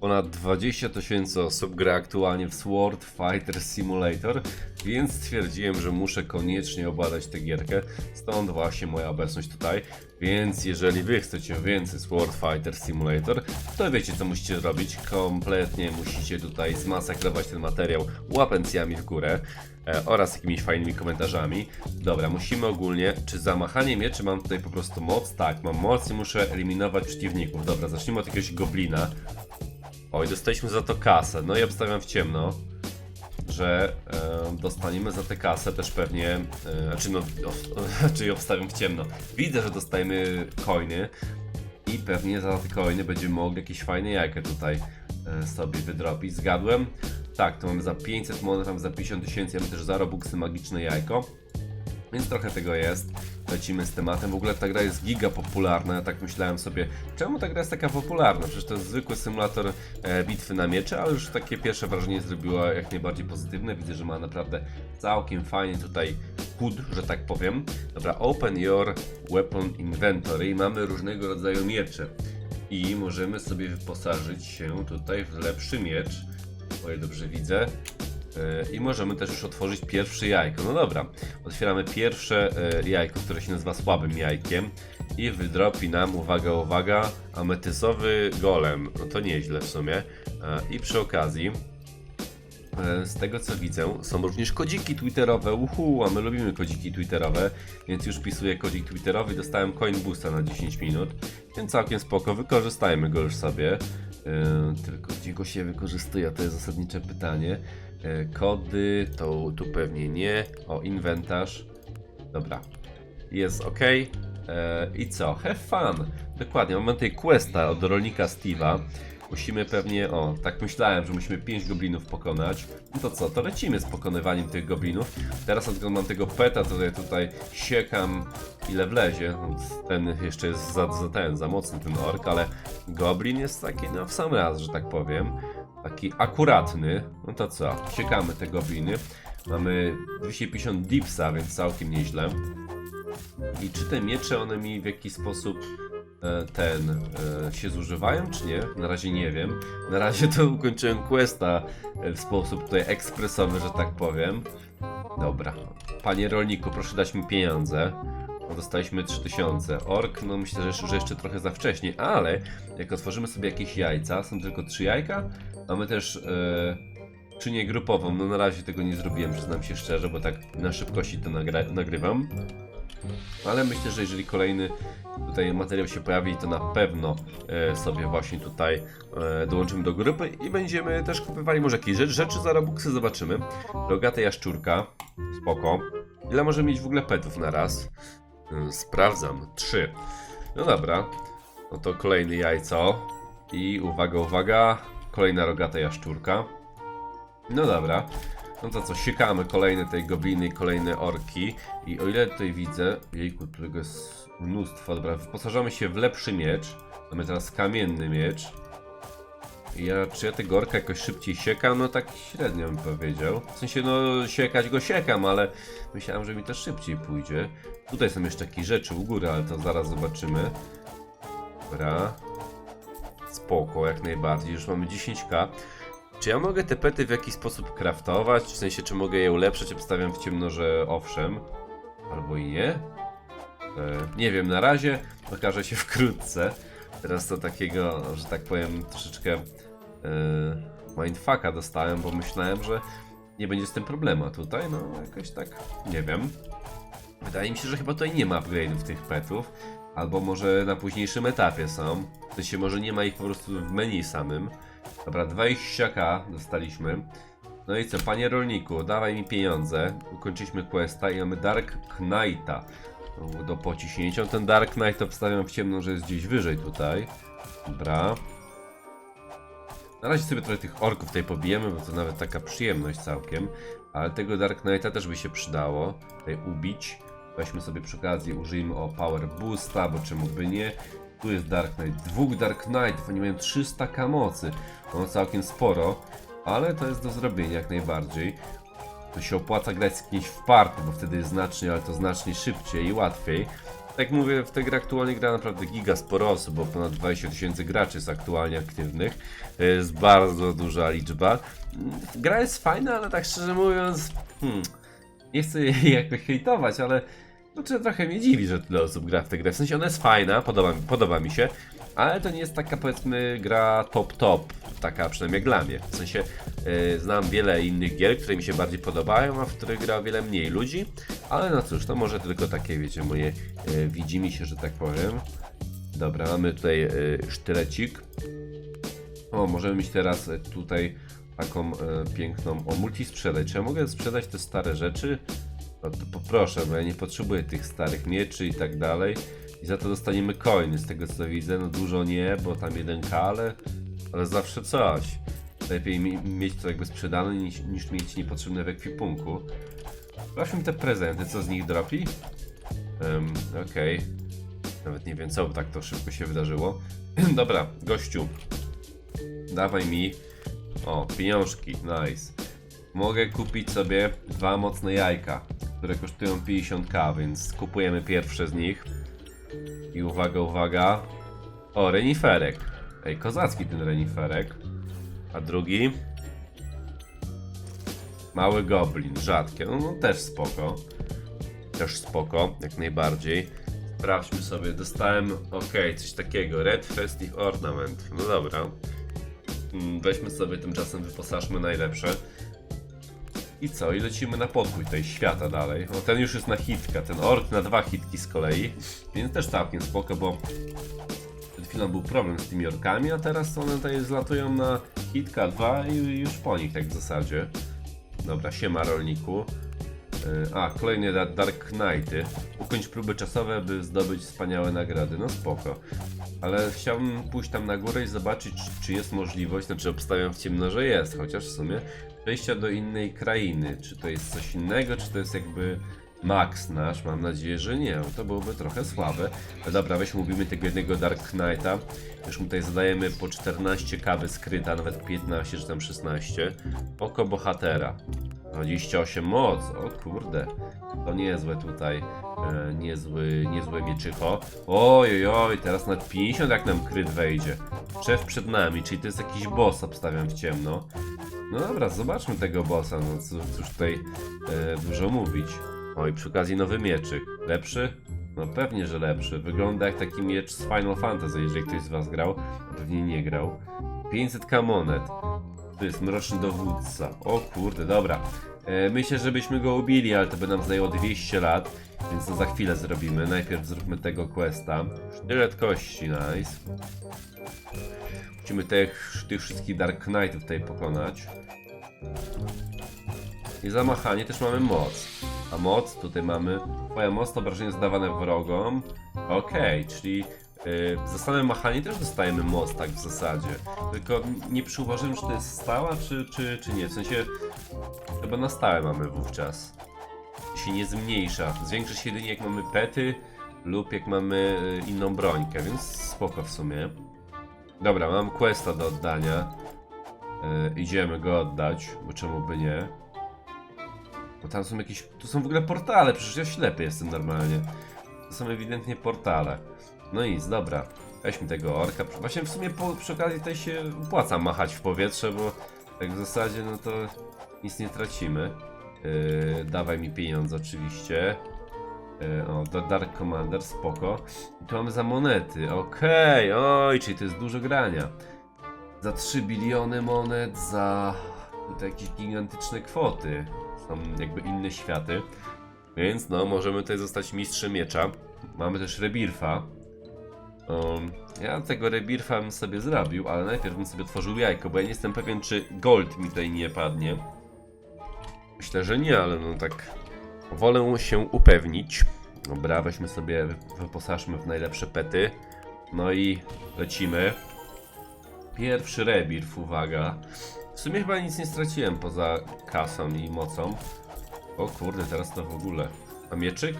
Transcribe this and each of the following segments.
Ponad 20 tysięcy osób gra aktualnie w Sword Fighter Simulator, więc stwierdziłem, że muszę koniecznie obadać tę gierkę, stąd właśnie moja obecność tutaj. Więc jeżeli wy chcecie więcej Sword Fighter Simulator, to wiecie co musicie zrobić. Kompletnie musicie tutaj zmasakrować ten materiał łapencjami w górę e, oraz jakimiś fajnymi komentarzami. Dobra, musimy ogólnie, czy zamachanie mieczy mam tutaj po prostu moc? Tak, mam moc i muszę eliminować przeciwników. Dobra, zacznijmy od jakiegoś goblina. Oj, dostaliśmy za to kasę. No i obstawiam w ciemno, że e, dostaniemy za tę kasę też pewnie. E, znaczy, no, o, czyli obstawiam w ciemno. Widzę, że dostajemy coiny i pewnie za te coiny będziemy mogli jakieś fajne jajka tutaj e, sobie wydrobić. Zgadłem? Tak, to mamy za 500 monet, za 50 tysięcy, mamy też za robuxy magiczne jajko. Więc trochę tego jest. Lecimy z tematem. W ogóle ta gra jest giga popularna. Ja tak myślałem sobie, czemu ta gra jest taka popularna? Przecież to jest zwykły symulator e, bitwy na miecze, ale już takie pierwsze wrażenie zrobiła jak najbardziej pozytywne. Widzę, że ma naprawdę całkiem fajnie tutaj HUD, że tak powiem. Dobra, open your weapon inventory mamy różnego rodzaju miecze. I możemy sobie wyposażyć się tutaj w lepszy miecz. O dobrze widzę. E, I możemy też już otworzyć pierwsze jajko. No dobra, otwieramy pierwsze e, jajko, które się nazywa słabym jajkiem i wydropi nam, uwaga, uwaga, ametysowy golem. No to nieźle w sumie. E, I przy okazji, z tego co widzę, są również kodziki twitterowe. Uhu, a my lubimy kodziki twitterowe, więc już pisuję kodzik twitterowy. Dostałem coin boosta na 10 minut, więc całkiem spoko, wykorzystajmy go już sobie. Tylko gdzie go się wykorzystuje, to jest zasadnicze pytanie. E, Kody, to tu pewnie nie. O, inwentarz. Dobra. Jest ok. I co? Have fun. Dokładnie, mamy tutaj questa od rolnika Steve'a. Musimy pewnie, o, tak myślałem, że musimy 5 goblinów pokonać. No to co, to lecimy z pokonywaniem tych goblinów. Teraz odglądam tego peta, to ja tutaj siekam ile wlezie. No, Ten jeszcze jest za, za ten, za mocny ten ork, ale goblin jest taki, no w sam raz, że tak powiem. Taki akuratny. No to co, siekamy te gobliny. Mamy 250 dipsa, więc całkiem nieźle. I czy te miecze, one mi w jakiś sposób e, ten e, się zużywają, czy nie? Na razie nie wiem. Na razie to ukończyłem questa e, w sposób tutaj ekspresowy, że tak powiem. Dobra. Panie rolniku, proszę dać mi pieniądze. Dostaliśmy 3000. Ork, no myślę, że, jeszcze trochę za wcześnie, ale jak otworzymy sobie jakieś jajca, są tylko 3 jajka, mamy też e, czynię grupową. No na razie tego nie zrobiłem, przyznam się szczerze, bo tak na szybkości to nagrywam. Ale myślę, że jeżeli kolejny tutaj materiał się pojawi, to na pewno e, sobie właśnie tutaj e, dołączymy do grupy i będziemy też kupywali może jakieś rzeczy, rzeczy za Robuxy, zobaczymy. Rogata jaszczurka, spoko. Ile może mieć w ogóle petów na raz? E, sprawdzam, trzy. No dobra, no to kolejne jajco i uwaga, uwaga, kolejna rogata jaszczurka. No dobra. No to co, siekamy kolejne tej gobliny, kolejne orki. I o ile tutaj widzę, jejku, którego jest mnóstwo, dobra, wyposażamy się w lepszy miecz. Mamy teraz kamienny miecz. Ja, czy ja tego orka jakoś szybciej siekam? No tak średnio bym powiedział. W sensie, no siekać go siekam, ale myślałem, że mi to szybciej pójdzie. Tutaj są jeszcze jakieś rzeczy u góry, ale to zaraz zobaczymy. Dobra. Spoko, jak najbardziej. Już mamy 10k. Czy ja mogę te pety w jakiś sposób craftować? W sensie, czy mogę je ulepszyć? Obstawiam w ciemno, że owszem. Albo i nie. E, nie wiem, na razie okaże się wkrótce. Teraz to takiego, że tak powiem, troszeczkę mindfucka dostałem, bo myślałem, że nie będzie z tym problemu. A tutaj, no jakoś tak, nie wiem. Wydaje mi się, że chyba tutaj nie ma upgrade'ów tych petów. Albo może na późniejszym etapie są. W sensie może nie ma ich po prostu w menu samym. Dobra, 20k dostaliśmy. No i co, panie rolniku, dawaj mi pieniądze. Ukończyliśmy questa i mamy Dark Knighta do pociśnięcia. Ten Dark Knight obstawiam w ciemno, że jest gdzieś wyżej tutaj. Dobra. Na razie sobie trochę tych orków tutaj pobijemy, bo to nawet taka przyjemność całkiem. Ale tego Dark Knighta też by się przydało tutaj ubić. Weźmy sobie przy okazji, użyjmy o Power Boosta, bo czemu by nie. Tu jest Dark Knight, dwóch Dark Knightów, oni mają 300k mocy. No całkiem sporo, ale to jest do zrobienia jak najbardziej. To się opłaca grać z kimś w parku, bo wtedy jest znacznie, ale to znacznie szybciej i łatwiej. Tak mówię, w tę grę aktualnie gra naprawdę giga sporo osób, bo ponad 20 tysięcy graczy jest aktualnie aktywnych. To jest bardzo duża liczba. Gra jest fajna, ale tak szczerze mówiąc, hmm, nie chcę jej jakoś hejtować, ale znaczy, trochę mnie dziwi, że tyle osób gra w tę grę. W sensie ona jest fajna, podoba, podoba mi się, ale to nie jest taka powiedzmy gra top-top, taka przynajmniej dla mnie. W sensie yy, znam wiele innych gier, które mi się bardziej podobają, a w których gra wiele mniej ludzi, ale no cóż, to może tylko takie, wiecie, moje yy, widzimy się, że tak powiem. Dobra, mamy tutaj yy, sztylecik. O, możemy mieć teraz e, tutaj taką e, piękną. O, multi sprzedać. Czy ja mogę sprzedać te stare rzeczy? No to poproszę, bo ja nie potrzebuję tych starych mieczy i tak dalej. Za to dostaniemy coiny, z tego co widzę. No dużo nie, bo tam 1k, ale, ale zawsze coś. Lepiej mi, mieć to jakby sprzedane niż, niż mieć niepotrzebne w ekwipunku. Sprawdźmy te prezenty, co z nich dropi? Um, Okej. Nawet nie wiem co, bo tak to szybko się wydarzyło. Dobra, gościu. Dawaj mi. O, pieniążki, nice. Mogę kupić sobie dwa mocne jajka, które kosztują 50k, więc kupujemy pierwsze z nich. I uwaga, uwaga. O, reniferek. Ej, kozacki ten reniferek. A drugi? Mały goblin, rzadkie. No, no też spoko. Też spoko, jak najbardziej. Sprawdźmy sobie, dostałem, ok, coś takiego, Red Festive Ornament. No dobra. Mm, Weźmy sobie tymczasem, wyposażmy najlepsze. I co? I lecimy na podwój tej świata dalej. No ten już jest na hitka, ten ork na dwa hitki z kolei. Więc też całkiem spoko, bo przed chwilą był problem z tymi orkami, a teraz one tutaj zlatują na hitka 2 i już po nich tak w zasadzie. Dobra, siema rolniku. Yy, A, kolejne da- Dark Knighty. Ukończ próby czasowe, by zdobyć wspaniałe nagrody. No spoko. Ale chciałbym pójść tam na górę i zobaczyć, czy- czy jest możliwość, znaczy obstawiam w ciemno, że jest, chociaż w sumie przejścia do innej krainy. Czy to jest coś innego, czy to jest jakby max nasz? Mam nadzieję, że nie. To byłoby trochę słabe. No dobra, weźmy mówimy tego jednego Dark Knighta. Już mu tutaj zadajemy po 14 kawy skryta, nawet 15 czy tam 16. Oko bohatera. 28 moc, o kurde. To niezłe tutaj, e, niezły, niezłe wieczycho. Oj, oj, oj, teraz nad 50 jak nam kryt wejdzie. Szef przed nami, czyli to jest jakiś boss, obstawiam w ciemno. No dobra, zobaczmy tego bossa, no cóż, cóż tutaj e, dużo mówić. Oj, przy okazji nowy mieczyk. Lepszy? No pewnie, że lepszy. Wygląda jak taki miecz z Final Fantasy, jeżeli ktoś z was grał. Pewnie nie grał. 500k monet. To jest mroczny dowódca. O kurde, dobra. E, myślę, żebyśmy go ubili, ale to by nam zajęło 200 lat, więc to za chwilę zrobimy. Najpierw zróbmy tego questa. Sztylet kości, nice. Musimy tych, tych wszystkich Dark Knightów tutaj pokonać. I zamachanie też mamy moc. A moc tutaj mamy. Twoja moc to obrażenie zadawane wrogom. Okej, czyli yy, za same machanie też dostajemy moc, tak w zasadzie. Tylko nie przyuważyłem, czy to jest stała, czy, czy, czy nie. W sensie chyba na stałe mamy wówczas. Się nie zmniejsza. Zwiększa się jedynie jak mamy pety lub jak mamy y, inną brońkę, więc spoko w sumie. Dobra, mam questa do oddania. Y, idziemy go oddać, bo czemu by nie? Bo tam są jakieś. Tu są w ogóle portale, przecież ja ślepy jestem normalnie. To są ewidentnie portale. No nic, dobra. Weźmy tego orka. Właśnie w sumie po, przy okazji tutaj się opłaca machać w powietrze, bo tak w zasadzie no to nic nie tracimy. Yy, dawaj mi pieniądze oczywiście. Yy, o, da- Dark Commander, spoko. I tu mamy za monety, okej, oj, czyli to jest dużo grania. Za 3 biliony monet, za tutaj jakieś gigantyczne kwoty. Są jakby inne światy. Więc no, możemy tutaj zostać mistrzem miecza. Mamy też Rebirfa. Um, ja tego Rebirfa bym sobie zrobił, ale najpierw bym sobie otworzył jajko, bo ja nie jestem pewien, czy gold mi tutaj nie padnie. Myślę, że nie, ale no tak wolę się upewnić. Dobra, weźmy sobie, wyposażmy w najlepsze pety. No i lecimy. Pierwszy rebirth, uwaga. W sumie chyba nic nie straciłem poza kasą i mocą. O kurde, teraz to w ogóle. A mieczyk?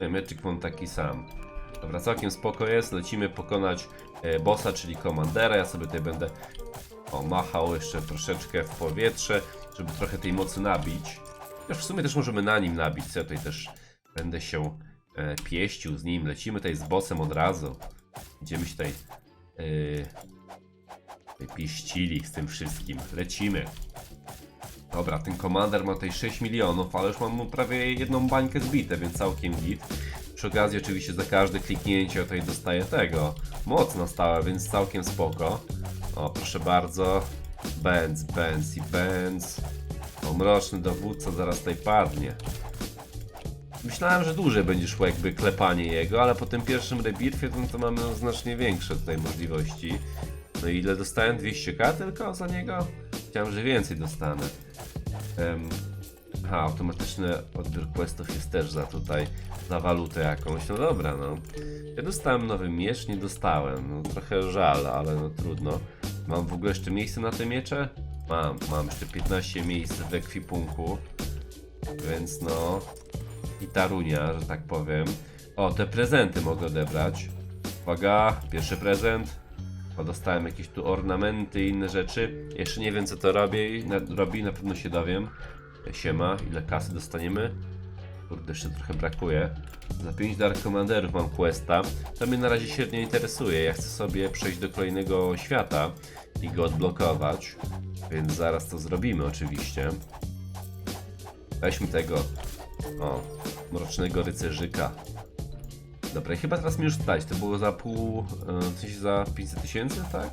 Nie, mieczyk mam taki sam. Dobra, całkiem spoko jest. Lecimy pokonać e, bossa, czyli komandera. Ja sobie tutaj będę o, machał jeszcze troszeczkę w powietrze, żeby trochę tej mocy nabić. Chociaż w sumie też możemy na nim nabić, co ja tutaj też będę się e, pieścił z nim. Lecimy tutaj z bossem od razu. Będziemy się tutaj, e, tutaj pieścili z tym wszystkim. Lecimy. Dobra, ten komander ma tutaj 6 milionów, ale już mam mu prawie jedną bańkę zbite, więc całkiem git. Przy okazji oczywiście za każde kliknięcie tutaj dostaję tego. Moc na stałe, więc całkiem spoko. O, proszę bardzo. Benz, Benz i Benz. O, mroczny dowódca zaraz tutaj padnie. Myślałem, że dłużej będzie szło jakby klepanie jego, ale po tym pierwszym rebirfie to, to mamy znacznie większe tutaj możliwości. No i ile dostałem? 200k tylko za niego? Chciałem, że więcej dostanę. Em, Aha, automatyczny odbiór questów jest też za tutaj, za walutę jakąś. No dobra, no. Ja dostałem nowy miecz, nie dostałem. No, trochę żal, ale no trudno. Mam w ogóle jeszcze miejsce na te miecze? Mam, mam jeszcze 15 miejsc w ekwipunku. Więc no. I tarunia, że tak powiem. O, te prezenty mogę odebrać. Uwaga, pierwszy prezent. O, dostałem jakieś tu ornamenty i inne rzeczy. Jeszcze nie wiem co to robi, na, robi, na pewno się dowiem. Siema, ile kasy dostaniemy? Kurde, jeszcze trochę brakuje. Za 5 Dark Commanderów mam questa. To mnie na razie średnio interesuje. Ja chcę sobie przejść do kolejnego świata i go odblokować. Więc zaraz to zrobimy oczywiście. Weźmy tego. O, mrocznego rycerzyka. Dobra, chyba teraz mi już stać. To było za pół. W sensie za 500 tysięcy, tak?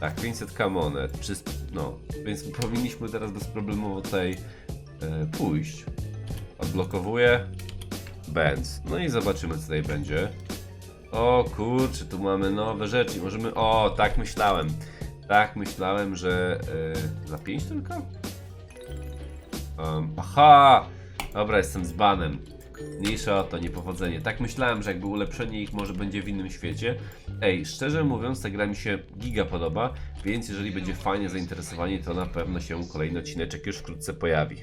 Tak, 500k monet. Czy, no, więc powinniśmy teraz bezproblemowo tutaj e, pójść. Odblokowuję. Benz. No i zobaczymy, co tutaj będzie. O kurczę, tu mamy nowe rzeczy. Możemy. O, tak myślałem. Tak myślałem, że. E, za 5 tylko? Um, aha! Dobra, jestem z banem. Mniejsza o to, niepowodzenie. Tak myślałem, że jakby ulepszenie ich może będzie w innym świecie. Ej, szczerze mówiąc, ta gra mi się giga podoba, więc jeżeli będzie fajnie zainteresowanie, to na pewno się kolejny odcineczek już wkrótce pojawi.